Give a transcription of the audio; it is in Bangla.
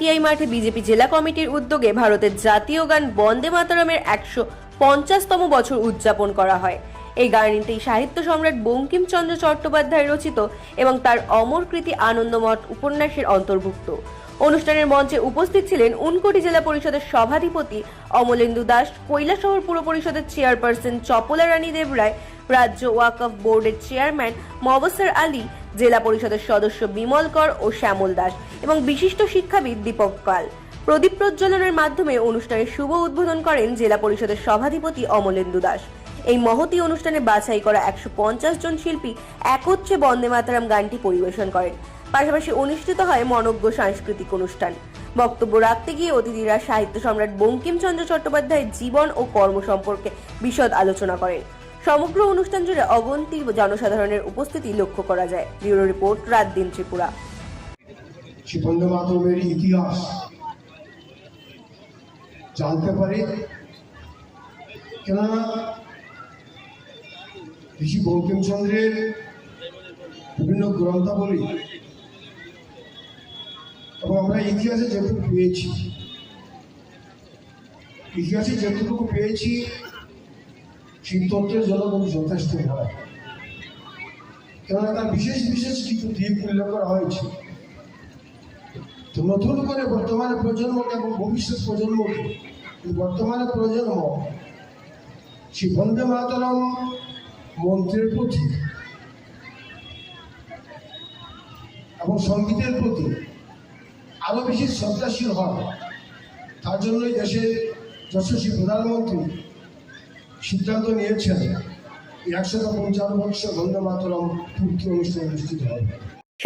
টিআই মাঠে বিজেপি জেলা কমিটির উদ্যোগে ভারতের জাতীয় গান বন্দে মাতরমের একশো পঞ্চাশতম বছর উদযাপন করা হয়। এই গানটি সাহিত্য সম্রাট বঙ্কিমচন্দ্র চট্টোপাধ্যায় রচিত এবং তার অমর কৃতি আনন্দমঠ উপন্যাসের অন্তর্ভুক্ত। অনুষ্ঠানের মঞ্চে উপস্থিত ছিলেন উনকোটি জেলা পরিষদের সভাধিপতি অমলেন্দু দাস, কৈলাসহর পুর পরিষদের চেয়ারপারসন চপলা রানী দেবরায় রাজ্য ওয়াকফ বোর্ডের চেয়ারম্যান মবসর আলী, জেলা পরিষদের সদস্য বিমল কর ও শ্যামল দাস এবং বিশিষ্ট শিক্ষাবিদ দীপক পাল। প্রদীপ প্রজ্বলনের মাধ্যমে অনুষ্ঠানের শুভ উদ্বোধন করেন জেলা পরিষদের সভাধিপতি অমলেন্দু দাস। এই মহতি অনুষ্ঠানে বাছাই করা একশো পঞ্চাশ জন শিল্পী একত্রে বন্দে মাতারাম গানটি পরিবেশন করেন। পাশাপাশি অনুষ্ঠিত হয় মনজ্ঞ সাংস্কৃতিক অনুষ্ঠান। বক্তব্য রাখতে গিয়ে অতিথিরা সাহিত্য সম্রাট বঙ্কিমচন্দ্র চট্টোপাধ্যায়ের জীবন ও কর্ম সম্পর্কে বিশদ আলোচনা করেন। সমগ্র অনুষ্ঠান জুড়ে অগন্তি জনসাধারণের উপস্থিতি লক্ষ্য করা যায়। ব্যুরো রিপোর্ট রাত দিন ত্রিপুরা বন্দে ইতিহাস জানতে পারি। কেননা ঋষি বঙ্কিমচন্দ্রের বিভিন্ন গ্রন্থাবলী এবং আমরা ইতিহাসে যেটুকু পেয়েছি, ইতিহাসে যেটুকু পেয়েছি সেই জন্য কিন্তু যথেষ্ট নয় কেননা তার বিশেষ বিশেষ কিছু দিক উল্লেখ করা হয়েছে। তো নতুন করে বর্তমানে প্রজন্মকে এবং ভবিষ্যৎ প্রজন্মকে বর্তমানে প্রজন্ম সেই বন্দে মাতরম মন্ত্রের প্রতি এবং সঙ্গীতের প্রতি আরও বেশি শ্রদ্ধাশীল হয় তার জন্যই দেশের যশস্বী প্রধানমন্ত্রী সিদ্ধান্ত নিয়েছেন একশত পঞ্চান্ন বৎসর বন্দে মাতরম পূর্তি অনুষ্ঠান অনুষ্ঠিত হবে।